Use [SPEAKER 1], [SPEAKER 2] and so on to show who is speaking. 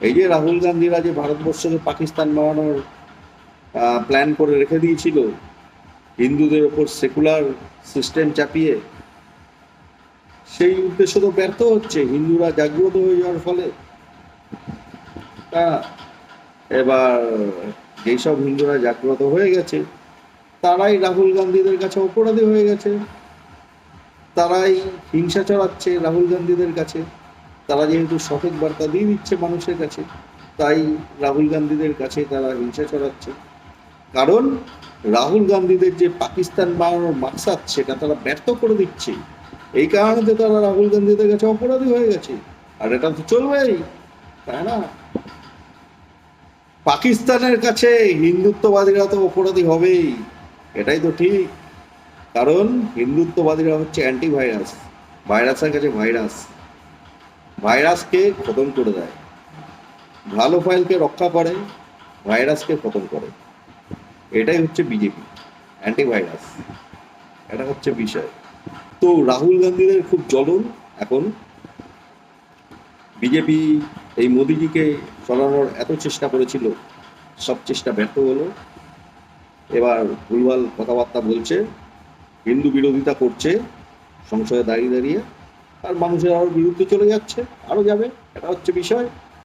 [SPEAKER 1] এই যে রাহুল গান্ধীরা যে ভারতবর্ষকে পাকিস্তান বানানোর প্ল্যান করে রেখে দিয়েছিল, হিন্দুদের ওপর সেকুলার সিস্টেম চাপিয়ে, সেই উদ্দেশ্য তো ব্যর্থ হচ্ছে, হিন্দুরা জাগ্রত হয়ে যাওয়ার ফলে। এবার যেসব হিন্দুরা জাগ্রত হয়ে গেছে, তারাই রাহুল গান্ধীদের কাছে অপরাধী হয়ে গেছে। তারাই হিংসা চড়াচ্ছে রাহুল গান্ধীদের কাছে। তারা যেহেতু সঠিক বার্তা দিয়ে দিচ্ছে মানুষের কাছে, তাই রাহুল গান্ধীদের কাছে তারা হিংসা ছড়াচ্ছে। কারণ রাহুল গান্ধীদের যে পাকিস্তান বানানোর মাকসাদ, সেটা তারা ব্যর্থ করে দিচ্ছে। এই কারণে তো তারা রাহুল গান্ধীদের কাছে অপরাধী হয়ে গেছে। আর এটা তো চলবেই, তাই না? পাকিস্তানের কাছে হিন্দুত্ববাদীরা তো অপরাধী হবেই, এটাই তো ঠিক। কারণ হিন্দুত্ববাদীরা হচ্ছে অ্যান্টিভাইরাস ভাইরাসের কাছে ভাইরাস ভাইরাসকে খতম করে দেয়। ভালো ফাইলকে রক্ষা করে, ভাইরাসকে খতম করে। এটাই হচ্ছে বিজেপি অ্যান্টিভাইরাস এটা হচ্ছে বিষয়। তো রাহুল গান্ধীদের খুব জ্বলন এখন। বিজেপি এই মোদিজিকে সরানোর এত চেষ্টা করেছিল, সব চেষ্টা ব্যর্থ হলো। এবার ভুলভাল কথাবার্তা বলছে, হিন্দু বিরোধিতা করছে, সংসদে দাঁড়িয়ে দাঁড়িয়ে। আর মানুষের আরও বিরুদ্ধে চলে যাচ্ছে আরও যাবে। এটা হচ্ছে বিষয়।